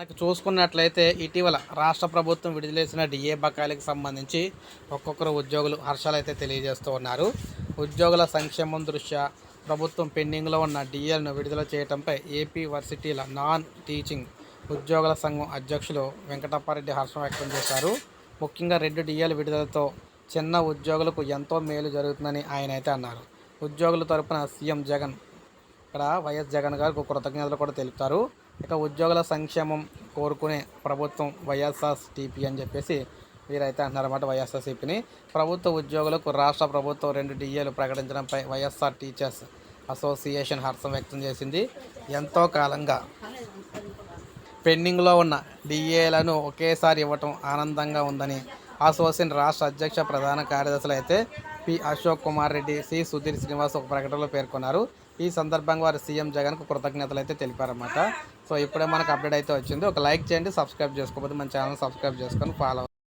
మనకు చూసుకున్నట్లయితే ఇటీవల రాష్ట్ర ప్రభుత్వం విడుదల డిఏ బకాయిలకు సంబంధించి ఒక్కొక్కరు ఉద్యోగులు హర్షాలు అయితే తెలియజేస్తూ ఉన్నారు. ఉద్యోగుల సంక్షేమం దృష్ట్యా ప్రభుత్వం పెండింగ్లో ఉన్న డిఏలను విడుదల చేయడంపై ఏపీ వర్సిటీల నాన్ టీచింగ్ ఉద్యోగుల సంఘం అధ్యక్షులు వెంకటప్పారెడ్డి హర్షం వ్యక్తం చేశారు. ముఖ్యంగా రెండు డిఏల విడుదలతో చిన్న ఉద్యోగులకు ఎంతో మేలు జరుగుతుందని ఆయన అయితే అన్నారు. ఉద్యోగుల తరపున సీఎం జగన్ ఇక్కడ వైఎస్ జగన్ గారికి కృతజ్ఞతలు కూడా తెలుపుతారు. ఇక ఉద్యోగుల సంక్షేమం కోరుకునే ప్రభుత్వం వైఎస్ఆర్ టీపీ అని చెప్పేసి వీరైతే అంటున్నారన్నమాట వైఎస్ఆర్సీపీని. ప్రభుత్వ ఉద్యోగులకు రాష్ట్ర ప్రభుత్వం రెండు డిఏలు ప్రకటించడంపై వైఎస్ఆర్ టీచర్స్ అసోసియేషన్ హర్షం వ్యక్తం చేసింది. ఎంతో కాలంగా పెండింగ్లో ఉన్న డిఏలను ఒకేసారి ఇవ్వటం ఆనందంగా ఉందని అసోసియేషన్ రాష్ట్ర అధ్యక్ష ప్రధాన కార్యదర్శులు అయితే పి అశోక్ కుమార్ రెడ్డి సి సుధీర్ శ్రీనివాస్ ఒక ప్రకటనలో పేర్కొన్నారు. ఈ సందర్భంగా వారు సీఎం జగన్కు కృతజ్ఞతలు అయితే తెలిపారన్నమాట. సో ఇప్పుడే మనకు అప్డేట్ అయితే వచ్చింది. ఒక లైక్ చేయండి సబ్స్క్రైబ్ చేసుకోకపోతే మన ఛానల్ సబ్స్క్రైబ్ చేసుకొని ఫాలో